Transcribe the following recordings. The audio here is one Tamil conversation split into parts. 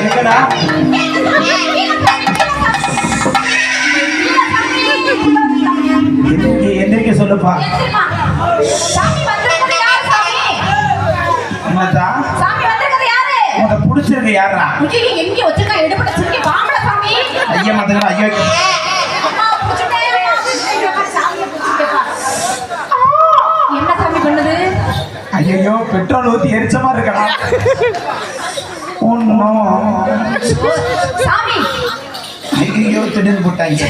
எங்கடா எந்திரிக்க சொல்லுப்பா? என்னத்தா? உனக்கு பிடிச்சது யாரா எங்க வச்சிருக்கா? எடுபட்ட பெட்ரோல் ஊத்தி எரிச்ச மாதிரி இருக்கலாம் ஒன்னும் சாமி. ஐயோ திடீர்னு போட்டாங்க.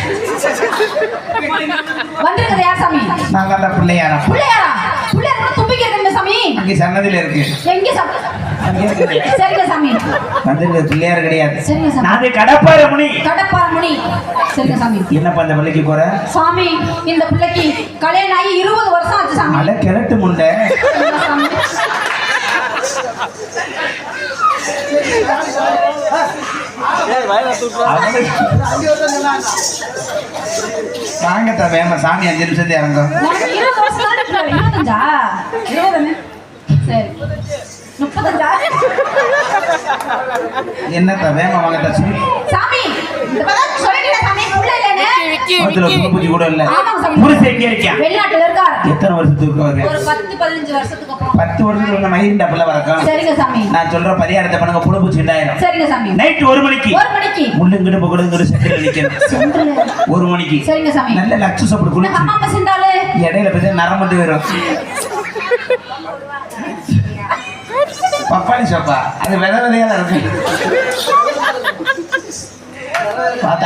வந்திருக்கிறது யார் சாமி? கண்ட பிள்ளையாரா? பிள்ளையாரா? பிள்ளையார் கூட தும்பிக்கை சாமி. அங்கே சன்னதியில இருக்கு. எங்க சாமி. சரிங்க சாமி. வந்து பிள்ளையார் கிடையாது. சரிங்க சாமி. நாங்க கடப்பார முனி கடப்பார முனி சரிங்க சாமி. என்னப்பா இந்த பள்ளிக்கு போற? சாமி இந்த பிள்ளைக்கு கல்யாணம் ஆகி இருபது வருஷம் ஆச்சு சாமி. அட கிழட்டு முண்டை. வாங்க வேம சாமி அஞ்சு நிமிஷத்தை இறங்கும் இருபது சரி. முப்பத்தஞ்சா? என்னத்த வேம வாங்கத்த சொல்லி. அதுல பூச்சி கூட இல்ல. புருஷன் எங்க இருக்கான் வெளிநாட்டுல இருக்கார். எத்தனை வருஷத்துக்கு வருது ஒரு பத்து பதினஞ்சு வருஷத்துக்கு அப்புறம். வருஷத்துக்கு உள்ள மயில் டப்புல வரக்கும் சரிங்க சாமி. நான் சொல்ற பரிகாரத்தை பண்ணுங்க புழு பூச்சி ரெண்டாயிரம் சரிங்க சாமி. நைட் ஒரு மணிக்கு. ஒரு மணிக்கு. முள்ளுங்கிட்டு புகழுங்கிட்டு செட்டில் நிக்கணும் ஒரு மணிக்கு. சரிங்க சாமி. நல்ல லட்சம் சாப்பிடு குளிச்சு. அம்மா சிந்தாலு இடையில போய் நரம்பட்டு வரும் பப்பாளி சோப்பா. அது வித விதையால இருக்கு